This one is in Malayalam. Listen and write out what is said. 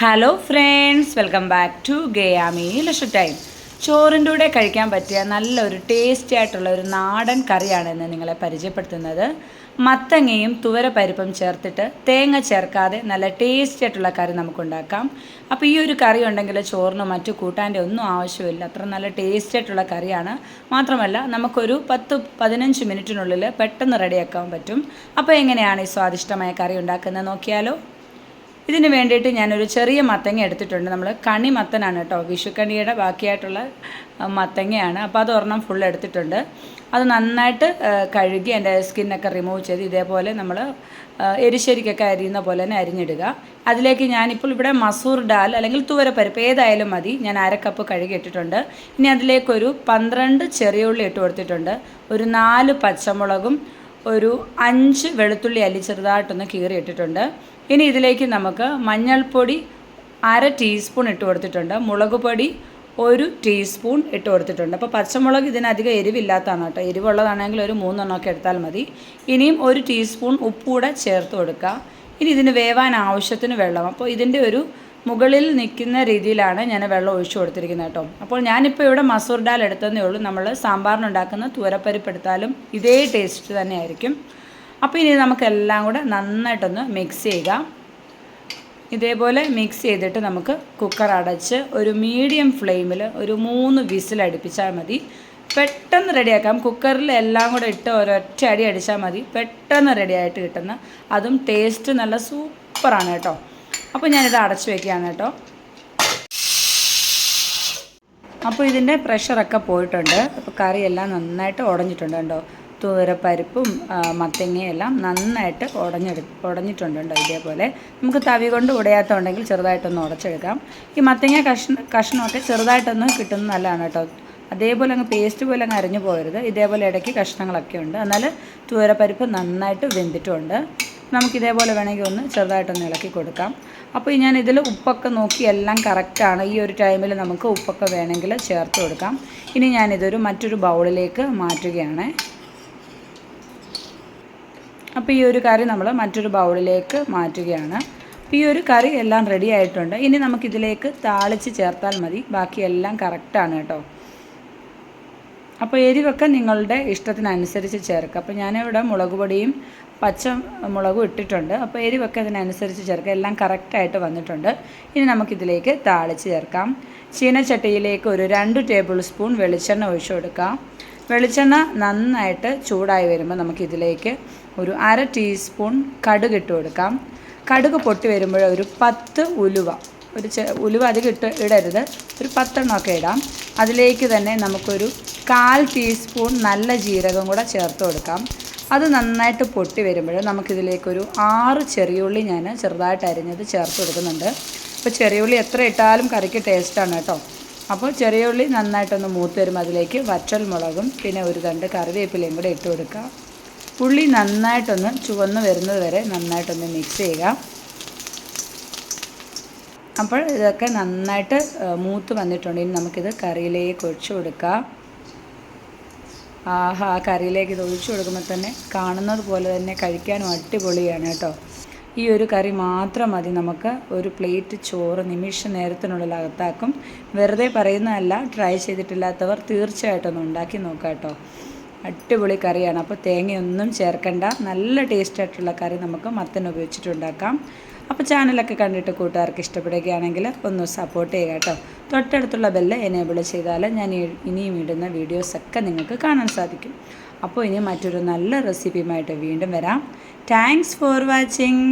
Hello friends welcome back to ഗയാമി ലഷ ടൈം ചോറിന്റെ കൂടെ കഴിക്കാൻ പറ്റിയ നല്ലൊരു ടേസ്റ്റി ആയിട്ടുള്ള ഒരു നാടൻ കറിയാണ് ഇന്ന് നിങ്ങളെ പരിചയപ്പെടുത്തുന്നത്. മത്തങ്ങയും തുവരപ്പരിപ്പും ചേർത്തിട്ട് തേങ്ങ ചേർക്കാതെ നല്ല ടേസ്റ്റി ആയിട്ടുള്ള കറി നമുക്കുണ്ടാക്കാം. അപ്പോൾ ഈ ഒരു കറി ഉണ്ടെങ്കിൽ ചോറിന് മറ്റു കൂട്ടാന്റെ ഒന്നും ആവശ്യമില്ല. അത്ര നല്ല ടേസ്റ്റി ആയിട്ടുള്ള കറിയാണ്. മാത്രമല്ല നമുക്കൊരു പത്ത് പതിനഞ്ച് മിനിറ്റിനുള്ളിൽ പെട്ടെന്ന് റെഡിയാക്കാൻ പറ്റും. അപ്പോൾ എങ്ങനെയാണ് ഈ സ്വാദിഷ്ടമായ കറി ഉണ്ടാക്കുന്നത് നോക്കിയാലോ? ഇതിന് വേണ്ടിയിട്ട് ഞാനൊരു ചെറിയ മത്തങ്ങ എടുത്തിട്ടുണ്ട്. നമ്മൾ കണി മത്തനാണ് കേട്ടോ. വിഷുക്കണിയുടെ ബാക്കിയായിട്ടുള്ള മത്തങ്ങയാണ്. അപ്പോൾ അത് ഒരെണ്ണം ഫുൾ എടുത്തിട്ടുണ്ട്. അത് നന്നായിട്ട് കഴുകി എന്റെ സ്കിന്നൊക്കെ റിമൂവ് ചെയ്ത് ഇതേപോലെ നമ്മൾ എരിശ്ശേരിക്കൊക്കെ അരിയുന്ന പോലെ തന്നെ അരിഞ്ഞിടുക. അതിലേക്ക് ഞാനിപ്പോൾ ഇവിടെ മസൂർ ഡാൽ അല്ലെങ്കിൽ തുവരപ്പരിപ്പ് ഏതായാലും മതി. ഞാൻ അര കപ്പ് കഴുകി ഇട്ടിട്ടുണ്ട് ഇനി അതിലേക്കൊരു പന്ത്രണ്ട് ചെറിയ ഉള്ളി ഇട്ട് കൊടുത്തിട്ടുണ്ട്. ഒരു നാല് പച്ചമുളകും ഒരു അഞ്ച് വെളുത്തുള്ളി അല്ലി ചെറുതായിട്ടൊന്ന് കീറി ഇട്ടിട്ടുണ്ട് ഇനി ഇതിലേക്ക് നമുക്ക് മഞ്ഞൾപ്പൊടി അര ടീസ്പൂൺ ഇട്ട് കൊടുത്തിട്ടുണ്ട്. മുളക് പൊടി ഒരു ടീസ്പൂൺ ഇട്ട് കൊടുത്തിട്ടുണ്ട്. അപ്പോൾ പച്ചമുളക് ഇതിനധികം എരിവില്ലാത്തതാണ് കേട്ടോ. എരിവുള്ളതാണെങ്കിൽ ഒരു മൂന്നെണ്ണമൊക്കെ എടുത്താൽ മതി. ഇനിയും ഒരു ടീസ്പൂൺ ഉപ്പ് കൂടെ ചേർത്ത് കൊടുക്കുക. ഇനി ഇതിന് വേവാൻ ആവശ്യത്തിന് വെള്ളം. അപ്പോൾ ഇതിന്റെ ഒരു മുകളിൽ നിൽക്കുന്ന രീതിയിലാണ് ഞാൻ വെള്ളം ഒഴിച്ചു കൊടുത്തിരിക്കുന്നത് കേട്ടോ. അപ്പോൾ ഞാനിപ്പോൾ ഇവിടെ മസൂർ ഡാൽ എടുത്തതേ ഉള്ളൂ. നമ്മൾ സാമ്പാറിനുണ്ടാക്കുന്ന തൂരപ്പരിപ്പ് എടുത്താലും ഇതേ ടേസ്റ്റ് തന്നെയായിരിക്കും. അപ്പോൾ ഇനി നമുക്കെല്ലാം കൂടെ നന്നായിട്ടൊന്ന് മിക്സ് ചെയ്യുക. ഇതേപോലെ മിക്സ് ചെയ്തിട്ട് നമുക്ക് കുക്കർ അടച്ച് ഒരു മീഡിയം ഫ്ലെയിമിൽ ഒരു മൂന്ന് വിസിൽ അടുപ്പിച്ചാൽ മതി. പെട്ടെന്ന് റെഡിയാക്കാം കുക്കറിൽ എല്ലാം കൂടെ ഇട്ട് ഒരൊറ്റ അടി അടിച്ചാൽ മതി. പെട്ടെന്ന് റെഡിയായിട്ട് കിട്ടുന്ന അതും ടേസ്റ്റ് നല്ല സൂപ്പറാണ് കേട്ടോ. അപ്പോൾ ഞാനിത് അടച്ചു വെക്കുകയാണ് കേട്ടോ. അപ്പോൾ ഇതിന്റെ പ്രഷറൊക്കെ പോയിട്ടുണ്ട്. അപ്പോൾ കറിയെല്ലാം നന്നായിട്ട് ഉടഞ്ഞിട്ടുണ്ട് കേട്ടോ. തൂരപ്പരിപ്പും പരിപ്പും മത്തങ്ങയും എല്ലാം നന്നായിട്ട് ഉടഞ്ഞെടു ഉടഞ്ഞിട്ടുണ്ട് കേട്ടോ ഇതേപോലെ. നമുക്ക് തവി കൊണ്ട് ഉടയാത്തുണ്ടെങ്കിൽ ചെറുതായിട്ടൊന്ന് ഉടച്ചെടുക്കാം. ഈ മത്തങ്ങ കഷ്ണ കഷ്ണമൊക്കെ ചെറുതായിട്ടൊന്ന് കിട്ടുന്നത് നല്ലതാണ് കേട്ടോ. അതേപോലെ അങ്ങ് പേസ്റ്റ് പോലെ അങ്ങ് അരിഞ്ഞു പോകരുത്. ഇതേപോലെ ഇടയ്ക്ക് കഷ്ണങ്ങളൊക്കെ ഉണ്ട്. എന്നാൽ തൂരപ്പരിപ്പ് നന്നായിട്ട് വെന്തിട്ടുമുണ്ട് നമുക്കിതേപോലെ വേണമെങ്കിൽ ഒന്ന് ചെറുതായിട്ടൊന്ന് ഇളക്കി കൊടുക്കാം. അപ്പോൾ ഞാൻ ഇതിൽ ഉപ്പൊക്കെ നോക്കി എല്ലാം കറക്റ്റാണ് ഈ ഒരു ടൈമിൽ നമുക്ക് ഉപ്പൊക്കെ വേണമെങ്കിൽ ചേർത്ത് കൊടുക്കാം. ഇനി ഞാനിതൊരു മറ്റൊരു ബൗളിലേക്ക് മാറ്റുകയാണ്. അപ്പോൾ ഈ ഒരു കറി നമ്മൾ മറ്റൊരു ബൗളിലേക്ക് മാറ്റുകയാണ്. അപ്പോൾ ഈ ഒരു കറി എല്ലാം റെഡി ആയിട്ടുണ്ട്. ഇനി നമുക്കിതിലേക്ക് താളിച്ച് ചേർത്താൽ മതി. ബാക്കിയെല്ലാം കറക്റ്റാണ് കേട്ടോ. അപ്പോൾ എരിവൊക്കെ നിങ്ങളുടെ ഇഷ്ടത്തിനനുസരിച്ച് ചേർക്കുക. അപ്പോൾ ഞാനിവിടെ മുളക് പൊടിയും പച്ച മുളകും ഇട്ടിട്ടുണ്ട്. അപ്പോൾ എരിവൊക്കെ അതിനനുസരിച്ച് ചേർക്കുക. എല്ലാം കറക്റ്റായിട്ട് വന്നിട്ടുണ്ട്. ഇനി നമുക്കിതിലേക്ക് താളിച്ച് ചേർക്കാം. ചീനച്ചട്ടിയിലേക്ക് ഒരു രണ്ട് ടേബിൾ സ്പൂൺ വെളിച്ചെണ്ണ ഒഴിച്ചു കൊടുക്കാം. വെളിച്ചെണ്ണ നന്നായിട്ട് ചൂടായി വരുമ്പോൾ നമുക്കിതിലേക്ക് ഒരു അര ടീസ്പൂൺ കടുക് ഇട്ട് കൊടുക്കാം. കടുക് പൊട്ടി വരുമ്പോൾ ഒരു പത്ത് ഉലുവ. ഒരു ഉലുവ അധികം ഇട്ട് ഇടരുത്. ഒരു പത്തെണ്ണമൊക്കെ ഇടാം. അതിലേക്ക് തന്നെ നമുക്കൊരു കാൽ ടീസ്പൂൺ നല്ല ജീരകം കൂടെ ചേർത്ത് കൊടുക്കാം. അത് നന്നായിട്ട് പൊട്ടി വരുമ്പോൾ നമുക്കിതിലേക്കൊരു ആറ് ചെറിയുള്ളി ഞാൻ ചെറുതായിട്ട് അരിഞ്ഞത് ചേർത്ത് കൊടുക്കുന്നുണ്ട്. അപ്പോൾ ചെറിയുള്ളി എത്ര ഇട്ടാലും കറിക്ക് ടേസ്റ്റാണ് കേട്ടോ. അപ്പോൾ ചെറിയ ഉള്ളി നന്നായിട്ടൊന്ന് മൂത്ത് വരുമ്പോൾ അതിലേക്ക് വറ്റൽ മുളകും പിന്നെ ഒരു തണ്ട് കറിവേപ്പിലയും കൂടെ ഇട്ട് കൊടുക്കുക. ഉള്ളി നന്നായിട്ടൊന്ന് ചുവന്ന് വരുന്നത് വരെ നന്നായിട്ടൊന്ന് മിക്സ് ചെയ്യുക. അപ്പോൾ ഇതൊക്കെ നന്നായിട്ട് മൂത്ത് വന്നിട്ടുണ്ടെങ്കിൽ നമുക്കിത് കറിയിലേക്ക് ഒഴിച്ചു കൊടുക്കാം. ആഹാ കറിയിലേക്ക് ഇത് ഒഴിച്ചു കൊടുക്കുമ്പോൾ തന്നെ കാണുന്നത് പോലെ തന്നെ കഴിക്കാനും അടിപൊളിയാണ് കേട്ടോ. ഈ ഒരു കറി മാത്രം മതി നമുക്ക്. ഒരു പ്ലേറ്റ് ചോറ് നിമിഷ നേരത്തിനുള്ളിൽ അകത്താക്കും. വെറുതെ പറയുന്നതല്ല ട്രൈ ചെയ്തിട്ടില്ലാത്തവർ തീർച്ചയായിട്ടും ഒന്ന് ഉണ്ടാക്കി നോക്കാം കേട്ടോ. അടിപൊളി കറിയാണ്. അപ്പോൾ തേങ്ങയൊന്നും ചേർക്കണ്ട. നല്ല ടേസ്റ്റ് ആയിട്ടുള്ള കറി നമുക്ക് മത്തൻ ഉപയോഗിച്ചിട്ടുണ്ടാക്കാം അപ്പോൾ ചാനലൊക്കെ കണ്ടിട്ട് കൂട്ടുകാർക്ക് ഇഷ്ടപ്പെടുകയാണെങ്കിൽ ഒന്ന് സപ്പോർട്ട് ചെയ്യുക കേട്ടോ. തൊട്ടടുത്തുള്ള ബെല്ല് എനേബിൾ ചെയ്താൽ ഞാൻ ഇനിയും ഇടുന്ന വീഡിയോസൊക്കെ നിങ്ങൾക്ക് കാണാൻ സാധിക്കും. അപ്പോൾ ഇനി മറ്റൊരു നല്ല റെസിപ്പിയുമായിട്ട് വീണ്ടും വരാം. Thanks for watching